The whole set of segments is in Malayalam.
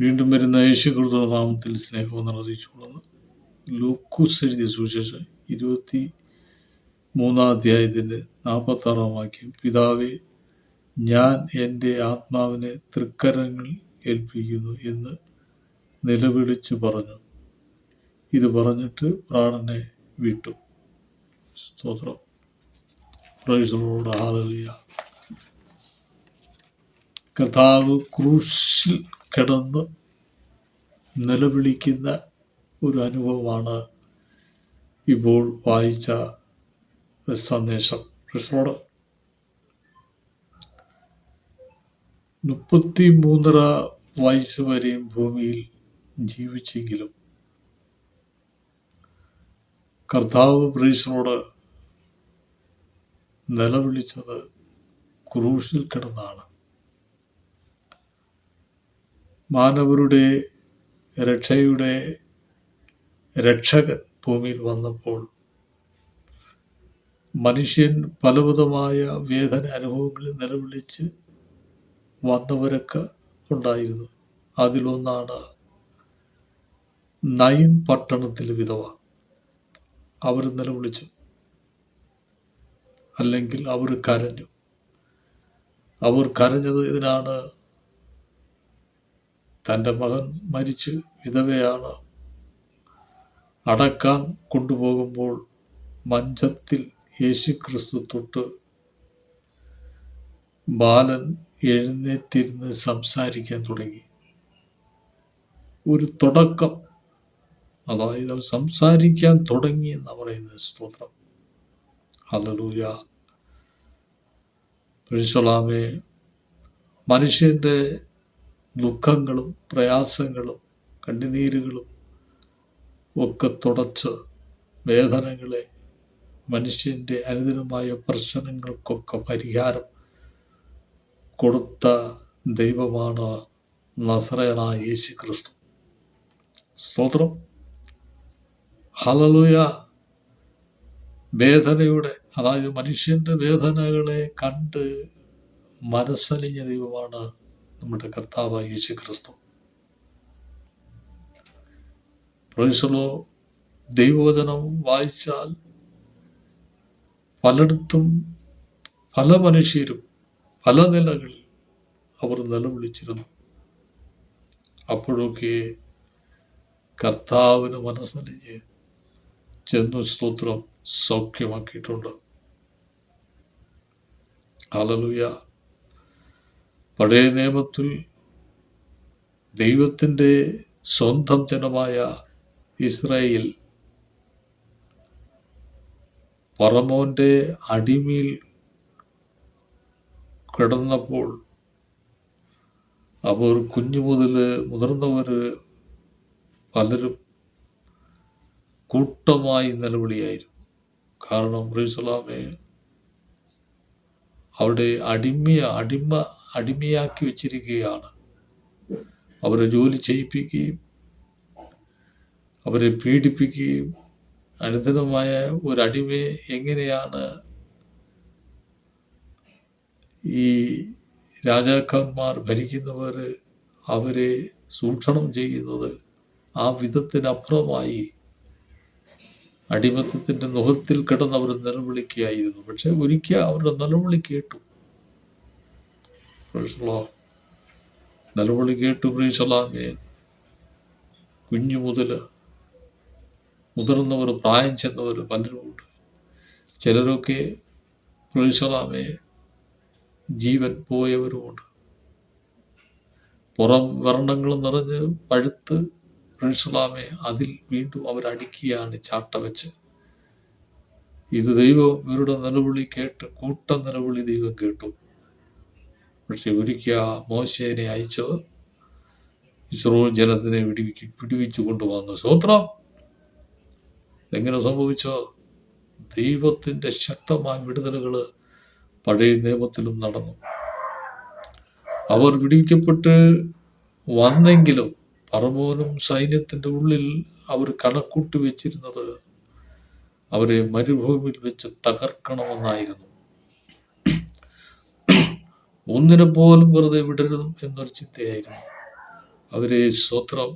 വീണ്ടും വരുന്ന യേശുക്രിസ്തു നാമത്തിൽ സ്നേഹമെന്ന് അറിയിച്ചുകൊള്ളുന്നു ലൂക്കൂസ് എഴുതിയ സുവിശേഷം ഇരുപത്തി മൂന്നാം അധ്യായത്തിന്റെ നാൽപ്പത്താറാം വാക്യം. പിതാവെ ഞാൻ എന്റെ ആത്മാവിനെ തൃക്കരങ്ങളിൽ ഏൽപ്പിക്കുന്നു എന്ന് നിലവിളിച്ചു പറഞ്ഞു. ഇത് പറഞ്ഞിട്ട് പ്രാണനെ വിട്ടു. സ്തോത്രം. പ്രൈസലോട് ഹാലലിയ കർത്താവ് ക്രൂശിൽ കിടന്ന് നിലവിളിക്കുന്ന ഒരു അനുഭവമാണ് ഇപ്പോൾ വായിച്ച സന്ദേശം. കൃഷ്ണോട് മുപ്പത്തി മൂന്നര വയസ്സ് വരെയും ഭൂമിയിൽ ജീവിച്ചെങ്കിലും കർത്താവ് ബ്രീസിനോട് നിലവിളിച്ചത് ക്രൂശിൽ കിടന്നാണ്. മാനവരുടെ രക്ഷയുടെ രക്ഷകൻ ഭൂമിയിൽ വന്നപ്പോൾ മനുഷ്യൻ പലവിധമായ വേദന അനുഭവങ്ങളിൽ നിലവിളിച്ച് വന്നവരൊക്കെ ഉണ്ടായിരുന്നു. അതിലൊന്നാണ് നയൻ പട്ടണത്തിലെ വിധവ. അവർ നിലവിളിച്ചു. അല്ലെങ്കിൽ അവർ കരഞ്ഞു. അവർ കരഞ്ഞത് ഇതിനാണ് തന്റെ മകൻ മരിച്ച് വിധവയാണ്. അടക്കാൻ കൊണ്ടുപോകുമ്പോൾ മഞ്ചത്തിൽ യേശുക്രിസ്തു തൊട്ട് ബാലൻ എഴുന്നേറ്റിരുന്ന് സംസാരിക്കാൻ തുടങ്ങി. ഒരു തുടക്കം. അതായത് സംസാരിക്കാൻ തുടങ്ങി എന്ന് പറയുന്ന സ്തോത്രം. ഹലലൂയ പ്രിൻസലാമേ മനുഷ്യന്റെ ദുഃഖങ്ങളും പ്രയാസങ്ങളും കണ്ണുനീരുകളും ഒക്കെ തുടച്ച് വേദനകളെ മനുഷ്യന്റെ അനുദിനമായ പ്രശ്നങ്ങൾക്കൊക്കെ പരിഹാരം കൊടുത്ത ദൈവമാണ് നസ്രയനായ യേശു ക്രിസ്തു സ്തോത്രം. ഹലലുയ വേദനയുടെ അതായത് മനുഷ്യന്റെ വേദനകളെ കണ്ട് മനസ്സലിഞ്ഞ ദൈവമാണ് നമ്മുടെ കർത്താവായ യേശു ക്രിസ്തു പ്രൊഫസറോ ദൈവവചനം വായിച്ചാൽ പലയിടത്തും പല മനുഷ്യരും പല നിലകളിൽ അവർ നിലവിളിച്ചിരുന്നു. അപ്പോഴൊക്കെ കർത്താവിന് മനസ്സലിഞ്ഞ് ചെന്നു സ്തോത്രം സൗഖ്യമാക്കിയിട്ടുണ്ട്. ഹലലുയ പഴയ നിയമത്തിൽ ദൈവത്തിന്റെ സ്വന്തം ജനമായ ഇസ്രായേൽ പറമോന്റെ അടിമയിൽ കിടന്നപ്പോൾ അവർ കുഞ്ഞു മുതൽ മുതിർന്നവർ പലരും കൂട്ടമായി നിലവിളിയായിരുന്നു. കാരണം റീസലാമെ അവിടെ അടിമയ അടിമ അടിമയാക്കി വെച്ചിരിക്കുകയാണ്. അവരെ ജോലി ചെയ്യിപ്പിക്കുകയും അവരെ പീഡിപ്പിക്കുകയും അനുദിനമായ ഒരടിമയെ എങ്ങനെയാണ് ഈ രാജാക്കന്മാർ ഭരിക്കുന്നവർ അവരെ സൂക്ഷണം ചെയ്യുന്നത്? ആ വിധത്തിനപ്പുറമായി അടിമത്തത്തിന്റെ മുഖത്തിൽ കിടന്ന് അവർ നിലവിളിക്കുകയായിരുന്നു. പക്ഷെ ഒരിക്കൽ അവരുടെ നിലവിളി കേട്ടു. നിലവിളി കേട്ടു പ്രീസലാമേൻ കുഞ്ഞു മുതൽ മുതിർന്നവർ പ്രായം ചെന്നവർ പലരുമുണ്ട്. ചിലരൊക്കെ പ്രീസലാമേ ജീവൻ പോയവരുമുണ്ട്. പുറം വർണങ്ങൾ നിറഞ്ഞ് പഴുത്ത് പ്രിൻസലാമെ അതിൽ വീണ്ടും അവരടിക്കുകയാണ് ചാട്ട വെച്ച്. ഇത് ദൈവം ഇവരുടെ നിലവിളി കേട്ട് കൂട്ട നിലവിളി ദൈവം കേട്ടു. പക്ഷെ ഒരിക്കൽ മോശേനെ അയച്ചത് ഇസ്രോ ജനത്തിനെ വിടിവിക്ക് വിടിവിച്ചു കൊണ്ടുവന്നു. സ്വത്രം എങ്ങനെ സംഭവിച്ചോ? ദൈവത്തിന്റെ ശക്തമായ വിടുതലുകൾ പഴയ നിയമത്തിലും നടന്നു. അവർ വിടിവിക്കപ്പെട്ട് വന്നെങ്കിലും പറമോനും സൈന്യത്തിന്റെ ഉള്ളിൽ അവർ കണക്കൂട്ടി വെച്ചിരുന്നത് അവരെ മരുഭൂമിയിൽ വെച്ച് തകർക്കണമെന്നായിരുന്നു. ഒന്നിനെ പോലും വെറുതെ വിടരുതും എന്നൊരു ചിന്തയായിരുന്നു. അവരെ സ്വത്രം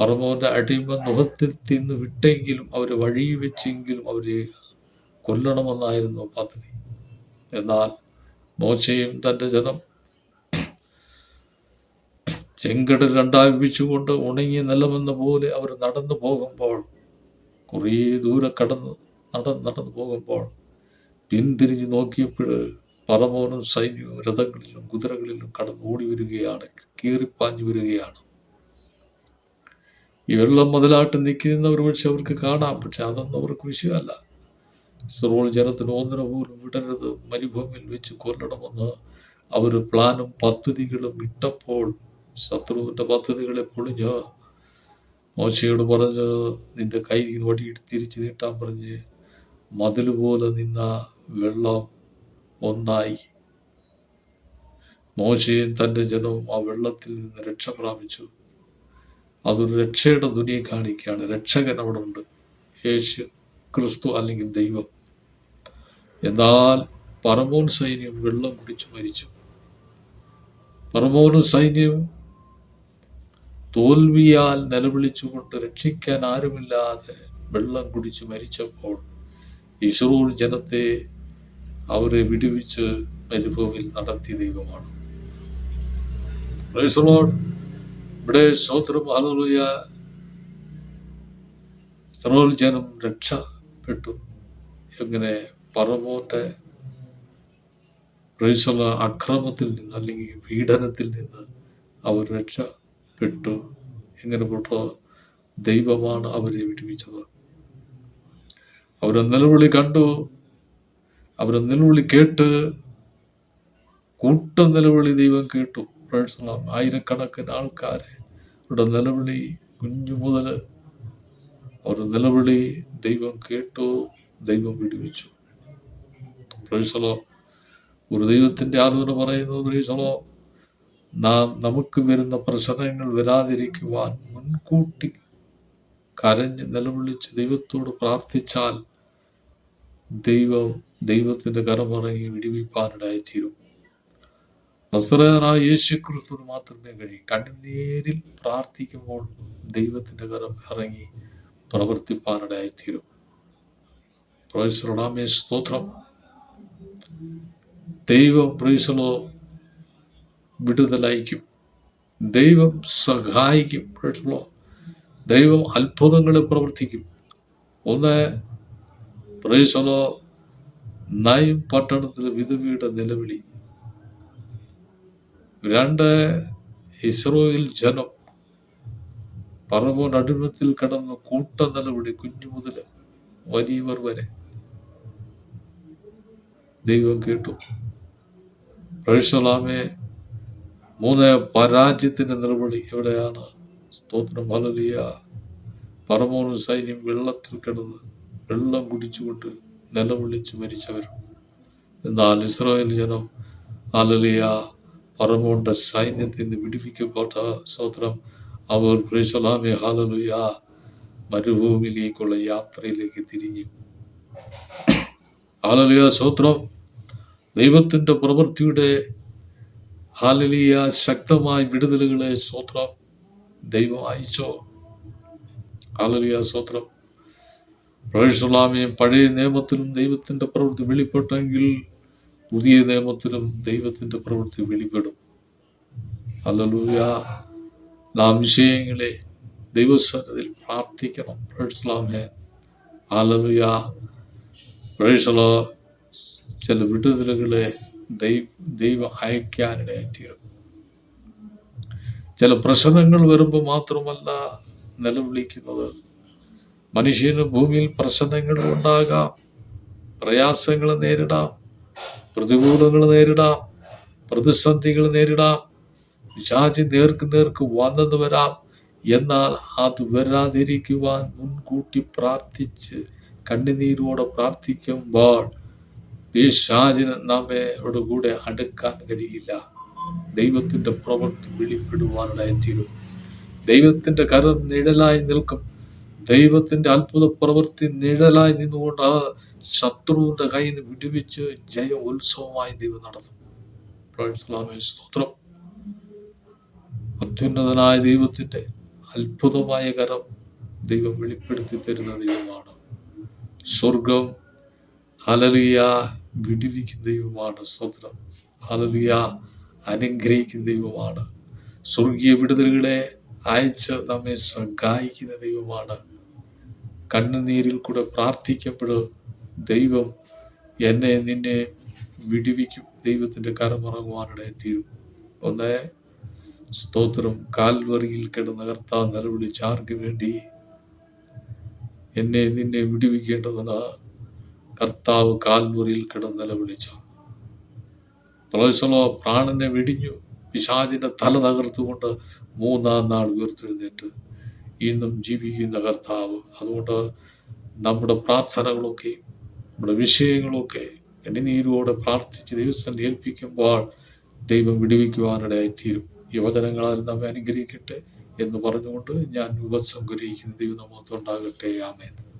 പറമോന്റെ അടിമ മുഖത്തിൽ തിന്ന് വിട്ടെങ്കിലും അവരെ വഴി വെച്ചെങ്കിലും അവരെ കൊല്ലണമെന്നായിരുന്നു പദ്ധതി. എന്നാൽ മോശയും തന്റെ ജനം ചെങ്കടൽ രണ്ടായി ഉണങ്ങി നിലമെന്ന പോലെ അവർ നടന്നു പോകുമ്പോൾ കുറേ ദൂരെ കടന്ന് നടന്ന് നടന്നു പോകുമ്പോൾ പിന്തിരിഞ്ഞ് നോക്കിയപ്പോൾ പറമോനും സൈന്യവും രഥങ്ങളിലും കുതിരകളിലും കടന്ന് ഓടി വരികയാണ് കീറിപ്പാഞ്ഞു വരികയാണ്. ഈ വെള്ളം മുതലായിട്ട് നിൽക്കുന്നവർ പക്ഷെ അവർക്ക് കാണാം പക്ഷെ അതൊന്നും അവർക്ക് വിഷയമല്ല. ഇസ്രോൾ ജനത്തിന് ഒന്നിന് പോലും വിടരുത് മരുഭൂമിയിൽ വെച്ച് കൊല്ലണമെന്ന് അവർ പ്ലാനും പദ്ധതികളും ഇട്ടപ്പോൾ ശത്രുവിന്റെ പദ്ധതികളെ പൊളിഞ്ഞ് മോശയോട് പറഞ്ഞ് നിന്റെ കൈ വടിയിട്ട് തിരിച്ചു നീട്ടാൻ പറഞ്ഞ് മതിൽ പോലെ നിന്ന വെള്ളം ഒന്നായി. മോശയും തന്റെ ജനവും ആ വെള്ളത്തിൽ നിന്ന് രക്ഷ പ്രാപിച്ചു. അതൊരു രക്ഷയുടെ ദുനിയെ കാണിക്കുകയാണ്. രക്ഷകൻ അവിടെ ഉണ്ട്. യേശു ക്രിസ്തു അല്ലെങ്കിൽ ദൈവം. എന്നാൽ പറമോൻ സൈന്യം വെള്ളം കുടിച്ചു മരിച്ചു. പറമോനും സൈന്യം തോൽവിയാൽ നിലവിളിച്ചുകൊണ്ട് രക്ഷിക്കാൻ ആരുമില്ലാതെ വെള്ളം കുടിച്ചു മരിച്ചപ്പോൾ ഇസ്രൂൽ ജനത്തെ അവരെ വിടുവിച്ച് മരുഭൂമിൽ നടത്തിയ ദൈവമാണ്. ഇവിടെ സ്തോത്രം ജനം രക്ഷപ്പെട്ടു. എങ്ങനെ പറമോന്റെ പ്രൈസുള്ള അക്രമത്തിൽ നിന്ന് അല്ലെങ്കിൽ പീഡനത്തിൽ നിന്ന് അവർ രക്ഷപ്പെട്ടു. എങ്ങനെ പെട്ടോ. ദൈവമാണ് അവരെ വിടുവിച്ചത്. അവരെ നിലവിളി കണ്ടു. അവരെ നിലവിളി കേട്ട് കൂട്ട നിലവിളി ദൈവം കേട്ടു. ആയിരക്കണക്കിന് ആൾക്കാരെ അവരുടെ നിലവിളി കുഞ്ഞു മുതൽ അവരുടെ നിലവിളി ദൈവം കേട്ടു ദൈവം വിടുവിച്ചു പ്രൈസലോ ഒരു ദൈവത്തിന്റെ ആലോചന പറയുന്നത് പ്രൈസലോ നാം നമുക്ക് വരുന്ന പ്രശ്നങ്ങൾ വരാതിരിക്കുവാൻ മുൻകൂട്ടി കരഞ്ഞ് നിലവിളിച്ച് ദൈവത്തോട് പ്രാർത്ഥിച്ചാൽ ദൈവം ദൈവത്തിന്റെ കരമിറങ്ങി വിടുവിപ്പാനിടയായിത്തീരും നസ്രനായ യേശു ക്രിസ്തുവിന് മാത്രമേ കഴിയൂ. കണ്ണുനീരിൽ പ്രാർത്ഥിക്കുമ്പോൾ ദൈവത്തിന്റെ കരം ഇറങ്ങി പ്രവർത്തിപ്പാനിടയായിത്തീരും പ്രൊഫസറുടാമേ സ്തോത്രം. ദൈവം പ്രൊഫസറോ വിടുതലയക്കും ദൈവം സഹായിക്കും. പ്രൊഫസറോ ദൈവം അത്ഭുതങ്ങളെ പ്രവർത്തിക്കും. ഒന്ന് പ്രൊഫസറോ നയം പട്ടണത്തിലെ വിധവിയുടെ നിലവിളി. രണ്ട് ഇസ്രോയിൽ ജനം പറവോൻ അടിമത്തിൽ കടന്ന് കൂട്ട നിലവിളി കുഞ്ഞു മുതൽ വലിയവർ വരെ. ദൈവം കേട്ടു. പ്രൈസലാമെ മൂന്ന് പരാജയത്തിന്റെ നിലവിളി എവിടെയാണ്? സ്തോത്രം ഹലലിയ പറമോന് സൈന്യം വെള്ളത്തിൽ കിടന്ന് വെള്ളം കുടിച്ചുകൊണ്ട് നിലവിളിച്ച് മരിച്ചവരും. എന്നാൽ ഇസ്രായേൽ ജനം അലലിയ പറമോണ്ട സൈന്യത്തിൽ നിന്ന് വിടിവിക്കപ്പെട്ട സ്വത്രം അവർ പ്രൈസലാമെ ഹാലലുയ മരുഭൂമിയിലേക്കുള്ള യാത്രയിലേക്ക് തിരിഞ്ഞു. ഹാലലിയ സ്വത്രം ദൈവത്തിന്റെ പ്രവൃത്തിയുടെ ഹാലലിയ ശക്തമായ വിടുതലുകളെ സ്വത്രം ദൈവം അയച്ചോ? ഹാലലിയ സ്തോത്രം പ്രവേശലാമയും പഴയ നിയമത്തിലും ദൈവത്തിന്റെ പ്രവൃത്തി വെളിപ്പെട്ടെങ്കിൽ പുതിയ നിയമത്തിലും ദൈവത്തിന്റെ പ്രവൃത്തി വെളിപ്പെടും. അല്ലൂയ നാം വിഷയങ്ങളെ ദൈവസ്വനത്തിൽ പ്രാർത്ഥിക്കണം. പ്രവേശലാമേ ഹാലലുയ പ്രവേശലോ ചില വിടുതലുകളെ ദൈവ ദൈവം അയക്കാനിടയായിത്തീരും ചില പ്രശ്നങ്ങൾ വരുമ്പോൾ മാത്രമല്ല നിലവിളിക്കുന്നത്. മനുഷ്യന് ഭൂമിയിൽ പ്രശ്നങ്ങൾ ഉണ്ടാകാം. പ്രയാസങ്ങൾ നേരിടാം. പ്രതികൂലങ്ങൾ നേരിടാം. പ്രതിസന്ധികൾ നേരിടാം. പിശാചി നേർക്ക് നേർക്ക് വന്നെന്ന് വരാം. എന്നാൽ അത് വരാതിരിക്കുവാൻ മുൻകൂട്ടി പ്രാർത്ഥിച്ച് കണ്ണുനീരോടെ പ്രാർത്ഥിക്കുമ്പോൾ പിശാചിന് നമ്മയോട് കൂടെ അടുക്കാൻ കഴിയില്ല. ദൈവത്തിന്റെ പ്രവൃത്തി വെളിപ്പെടുവാനിടയത്തീരും ദൈവത്തിന്റെ കരം നിഴലായി നിൽക്കും. ദൈവത്തിന്റെ അത്ഭുത പ്രവൃത്തി നിഴലായി നിന്നുകൊണ്ട് ആ ശത്രുവിന്റെ കയ്യിൽ നിന്ന് വിടുവിച്ച് ജയ ഉത്സവമായി ദൈവം നടത്തും. സ്തോത്രം. അത്യുന്നതനായ ദൈവത്തിന്റെ അത്ഭുതമായ കരം ദൈവം വെളിപ്പെടുത്തി തരുന്ന ദൈവമാണ്. സ്വർഗം ഹലലിയ വിടിവിക്കുന്ന ദൈവമാണ്. സ്വത്രം ഹലലിയ അനുഗ്രഹിക്കുന്ന ദൈവമാണ്. സ്വർഗീയ വിടുതലുകളെ അയച്ച് നമ്മെ സഹായിക്കുന്ന ദൈവമാണ്. കണ്ണുനീരിൽ കൂടെ പ്രാർത്ഥിക്കുമ്പോൾ ദൈവം എന്നെ നിന്നെ വിടിവിക്കും. കരമുറങ്ങുവാനിടയെ തീരും. ഒന്ന് സ്തോത്രം. കാൽവറിയിൽ കിടന്ന കർത്താവ് നിലവിളിച്ച് ആർക്ക് വേണ്ടി? എന്നെ നിന്നെ വിടിവിക്കേണ്ടതെന്ന കർത്താവ് കാൽവറിയിൽ കിടന്ന് നിലവിളിച്ചു പ്രൊഫസലോ പ്രാണനെ വെടിഞ്ഞു. പിശാചിന്റെ തല തകർത്തുകൊണ്ട് മൂന്നാം നാൾ ഉയർത്തെഴുന്നേറ്റ്. ഇന്നും ജീവിക്കുന്ന കർത്താവ്. അതുകൊണ്ട് നമ്മുടെ പ്രാർത്ഥനകളൊക്കെ നമ്മുടെ വിഷയങ്ങളൊക്കെ എണ്ണിനീരോടെ പ്രാർത്ഥിച്ച് ദൈവസ്ഥ ഏൽപ്പിക്കുമ്പോൾ ദൈവം വിടുവിക്കുവാനിടയായിത്തീരും. യുവജനങ്ങളാൽ നമ്മെ അനുഗ്രഹിക്കട്ടെ എന്ന് പറഞ്ഞുകൊണ്ട് ഞാൻ ഉപസംഗ്രഹിക്കുന്ന ദൈവം നമ്മത്തുണ്ടാകട്ടെ ആമേൻ.